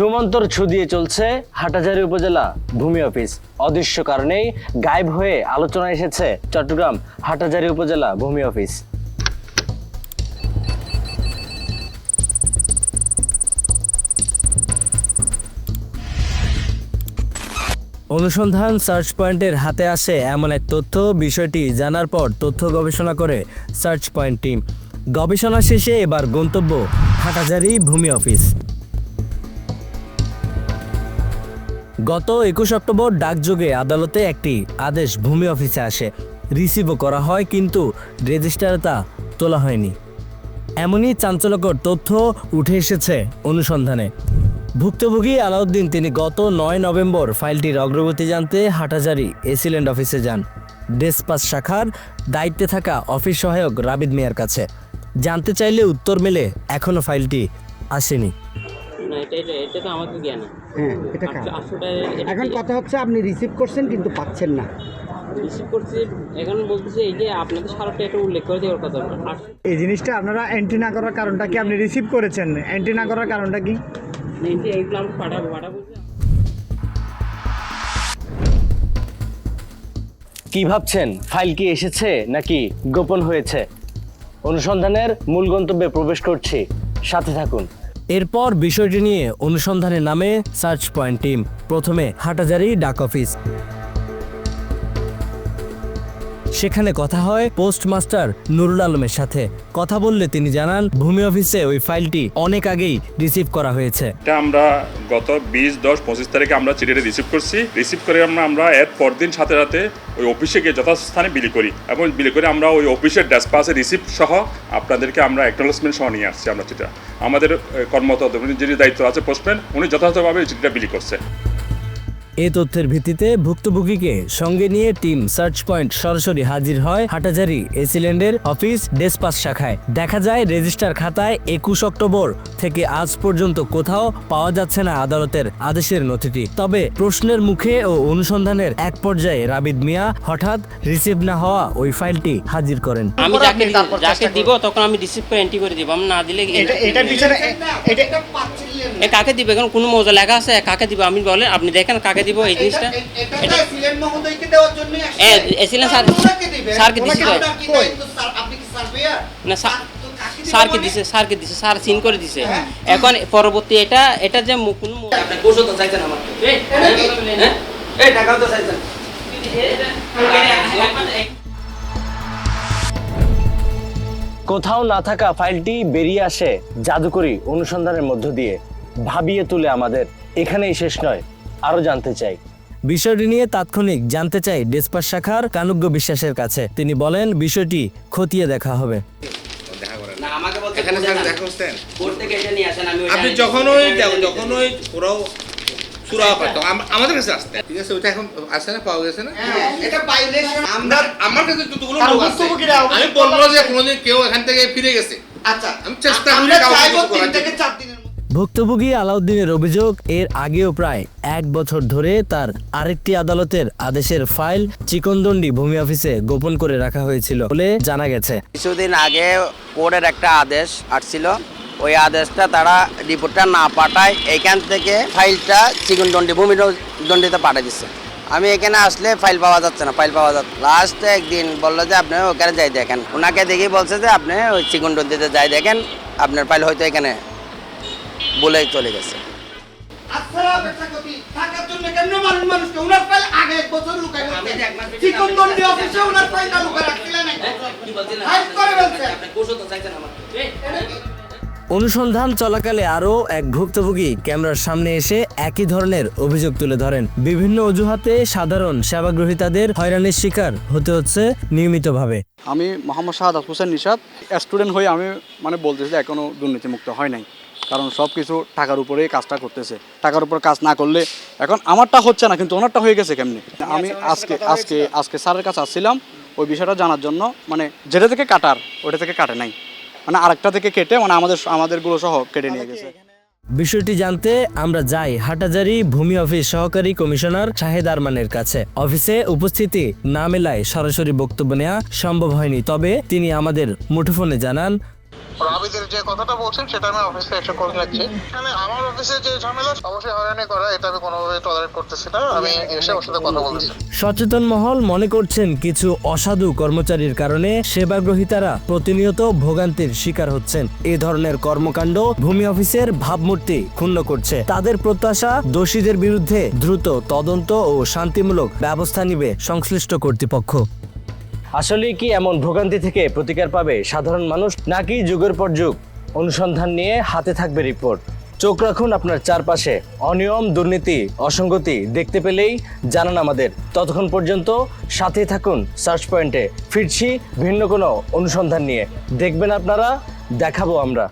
সুমন্তর ছু দিয়ে চলছে হাটাজারি উপজেলা ভূমি অফিস। অদৃশ্য কারণেই গায়েব হয়ে আলোচনা এসেছে চট্টগ্রাম হাটাজারি উপজেলা ভূমি অফিস। অনুসন্ধান সার্চ পয়েন্টের হাতে আসে এমন এক তথ্য। বিষয়টি জানার পর তথ্য গবেষণা করে সার্চ পয়েন্ট টিম। গবেষণা শেষে এবার গন্তব্য হাটাজারি ভূমি অফিস। গত একুশ অক্টোবর ডাকযোগে আদালতে একটি আদেশ ভূমি অফিসে আসে। রিসিভও করা হয়, কিন্তু রেজিস্টারে তা তোলা হয়নি। এমনই চাঞ্চল্যকর তথ্য উঠে এসেছে অনুসন্ধানে। ভুক্তভোগী আলাউদ্দিন, তিনি গত নয় নভেম্বর ফাইলটির অগ্রগতি জানতে হাটাজারি এসিল্যান্ড অফিসে যান। ডেসপাস শাখার দায়িত্বে থাকা অফিস সহায়ক রাবিদ মিয়ার কাছে। জানতে চাইলে উত্তর মেলে এখনও ফাইলটি আসেনি। না এটা এটা এটা তো আমাদের জ্ঞান। হ্যাঁ এটা এখন কথা হচ্ছে আপনি রিসিভ করছেন কিন্তু পাচ্ছেন না। রিসিভ করছি এখন বলতেছে এই যে আপনাদের সারাটা এটা উল্লেখ করে দেওয়ার কথা। এই জিনিসটা আপনারা এন্ট্রি না করার কারণটা কি আপনি রিসিভ করেছেন? এন্ট্রি না করার কারণটা কি? এইগুলো আমরা পাঠাবো পাঠাবো কি ভাবছেন? ফাইল কি এসেছে নাকি গোপন হয়েছে? অনুসন্ধানের মূল গন্তব্যে প্রবেশ করছি। সাথে থাকুন। এরপর বিষয়টি নিয়ে অনুসন্ধানের নামে সার্চ পয়েন্ট টিম। প্রথমে হাটাজারি ডাক অফিস। সেখানে কথা হয় পোস্টমাস্টার নুরুল আলমের সাথে। কথা বললে তিনি জানান, ভূমি অফিসে ওই ফাইলটি অনেক আগেই রিসিভ করা হয়েছে। এটা আমরা গত বিশ, দশ, পঁচিশ তারিখে আমরা চিঠিটা রিসিভ করছি। রিসিভ করে আমরা আমরা এর পরদিন সাথে সাথে ওই অফিসে গিয়ে যথাস্থানে বিলি করি এবং বিলি করে আমরা ওই অফিসের ড্যাসপাসে রিসিভ সহ আপনাদেরকে আমরা অ্যাকনোলেজমেন্ট সহ নিয়ে আসছি আমরা চিঠিটা। আমাদের কর্মরত যিনি দায়িত্ব আছে পোস্টম্যান, উনি যথাযথভাবে চিঠিটা বিলি করছে। এ তথ্যের ভিত্তিতে ভুক্তভোগীকে সঙ্গে নিয়ে টিম সার্চ পয়েন্ট সরাসরি হাজির হয় হাটাজারি এসিল্যান্ডের অফিস ডেসপাস শাখায়। দেখা যায় রেজিস্টার খাতায় একুশ অক্টোবর থেকে আজ পর্যন্ত কোথাও পাওয়া যাচ্ছে না আদালতের আদেশের নথিটি। তবে প্রশ্নের মুখে ও অনুসন্ধানের এক পর্যায়ে রাবিদ মিয়া হঠাৎ রিসিভ না হওয়া ওই ফাইলটি হাজির করেন। আমি যাকে যাকে দিব তখন আমি রিসিভ করে এন্ট্রি করে দিব। আমি না দিলে এটা পিছনে এটা কাকে দিবে? এখন কোনো মজা লেখা আছে? কাকে দিব? আমি বলেন আপনি দেখেন কাকে দিব এই জিনিসটা। এটা সিলেন মহোদয়কে দেওয়ার জন্য এ, এসিলেন স্যার স্যারকে দিছি। তো আপনি কি সার্ভেয়ার? না স্যার স্যারকে দিছে স্যারকে দিছে স্যার সিন করে দিছে। এখন পরবর্তী এটা এটা যে কোনো গোসল তো চাইছেন আমার এই, হ্যাঁ? এই টাকাও তো চাইছেন। কোথাও না থাকা ফাইলটি বেরিয়ে আসে জাদুকরি অনুসন্ধানের মধ্য দিয়ে। ভাবিয়ে তুলে আমাদের। এখানেই শেষ নয়। আরও জানতে চাই। বিষয়টি নিয়ে তাৎক্ষণিক জানতে চাই ডেসপাস শাখার কানুগ্য বিশ্বাসের কাছে। তিনি বলেন বিষয়টি খতিয়ে দেখা হবে। না আমাকে বলতে এখানে বোঝে স্যার না। দেখা করছেন কোর্ট থেকে এটা নিয়ে আসেন আমি আপনি যখনই যখনই পুরো সুরা পাঠ আমাদের কাছে আসতে। ঠিক আছে ওইটা এখন আসছে না পাওয়া গেছে না? এটা ভাইলেশন আমরা আমার কাছে যতগুলো লোক আছে আমি বলব যে কোনোদিন কেউ এখান থেকে ফিরে গেছে। আচ্ছা। আমি চেষ্টা করি কাউকে করার ভুক্তভোগী আলাউদ্দিনের অভিযোগ, এর আগেও প্রায় এক বছর ধরে তার আরেকটি আদালতের আদেশের ফাইল চিকনদন্ডি ভূমি অফিসে গোপন করে রাখা হয়েছিল বলে জানা গেছে। কিছুদিন আগে কোর্টের একটা আদেশ আসছিল। ওই আদেশটা তারা রিপোর্টটা না পাঠায় এখান থেকে ফাইলটা চিকনদণ্ডি ভূমি দণ্ডিতে পাঠিয়ে দিচ্ছে। আমি এখানে আসলে ফাইল পাওয়া যাচ্ছে না, ফাইল পাওয়া যাচ্ছে লাস্টে একদিন বলল যে, আপনি ওখানে যাই দেখেন। ওনাকে দেখে বলছে যে, আপনি ওই চিকনদণ্ডিতে যাই দেখেন, আপনার ফাইল হয়তো এখানে বলে চলে গেছে। এই, অনুসন্ধান চলাকালে আরও এক ভুক্তভোগী ক্যামেরার সামনে এসে একই ধরনের অভিযোগ তুলে ধরেন। বিভিন্ন অজুহাতে সাধারণ সেবাগ্রহীতাদের হয়রানির শিকার হতে হচ্ছে নিয়মিতভাবে। আমি মোহাম্মদ শাহাদ হোসেন নিশাদ স্টুডেন্ট হয়ে আমি মানে বলতেছি যে এখনও দুর্নীতিমুক্ত হয় নাই। কারণ সব কিছু টাকার উপরেই কাজটা করতেছে। টাকার উপর কাজ না করলে এখন আমারটা হচ্ছে না, কিন্তু ওনারটা হয়ে গেছে কেমনি? আমি আজকে আজকে আজকে স্যারের কাছে আসছিলাম, ওই বিষয়টা জানার জন্য মানে যেটা থেকে কাটার ওটা থেকে কাটে নাই। মানে আরেকটা থেকে কেটে মানে আমাদের, আমাদেরগুলো সহ কেটে নিয়ে গেছে। বিষয়টি জানতে আমরা যাই হাটাজারি ভূমি অফিস সহকারী কমিশনার শাহেদ আরমানের কাছে। অফিসে উপস্থিতি না মেলায় সরাসরি বক্তব্য নেওয়া সম্ভব হয়নি, তবে তিনি আমাদের মুঠোফোনে জানান রাবিদের যে কথাটা বলছেন, সেটা আমি অফিসে এসে করে রাখছি। এখানে আমার অফিসে যে ঝামেলা, অবশ্যই হয়রানি করা, এটা আমি কোনোভাবে টলারেট করতেছি না। আমি এসে ওর সাথে কথা বলতেছি। সচেতন মহল মনে করছেন কিছু অসাধু কর্মচারীর কারণে সেবাগ্রহীতারা প্রতিনিয়ত ভোগান্তির শিকার হচ্ছেন। এ ধরনের কর্মকাণ্ড ভূমি অফিসের ভাবমূর্তি ক্ষুণ্ণ করছে। তাদের প্রত্যাশা দোষীদের বিরুদ্ধে দ্রুত তদন্ত ও শান্তিমূলক ব্যবস্থা নিবে সংশ্লিষ্ট কর্তৃপক্ষ। আসলে কি এমন ভোগান্তি থেকে প্রতিকার পাবে সাধারণ মানুষ? নাকি যুগের পর যুগ অনুসন্ধান নিয়ে হাতে থাকবে রিপোর্ট? চোখ রাখুন আপনার চারপাশে। অনিয়ম, দুর্নীতি, অসঙ্গতি দেখতে পেলেই জানান আমাদের। ততক্ষণ পর্যন্ত সাথে থাকুন সার্চ পয়েন্টে। ফিরছি ভিন্ন কোনো অনুসন্ধান নিয়ে। দেখবেন আপনারা, দেখাবো আমরা।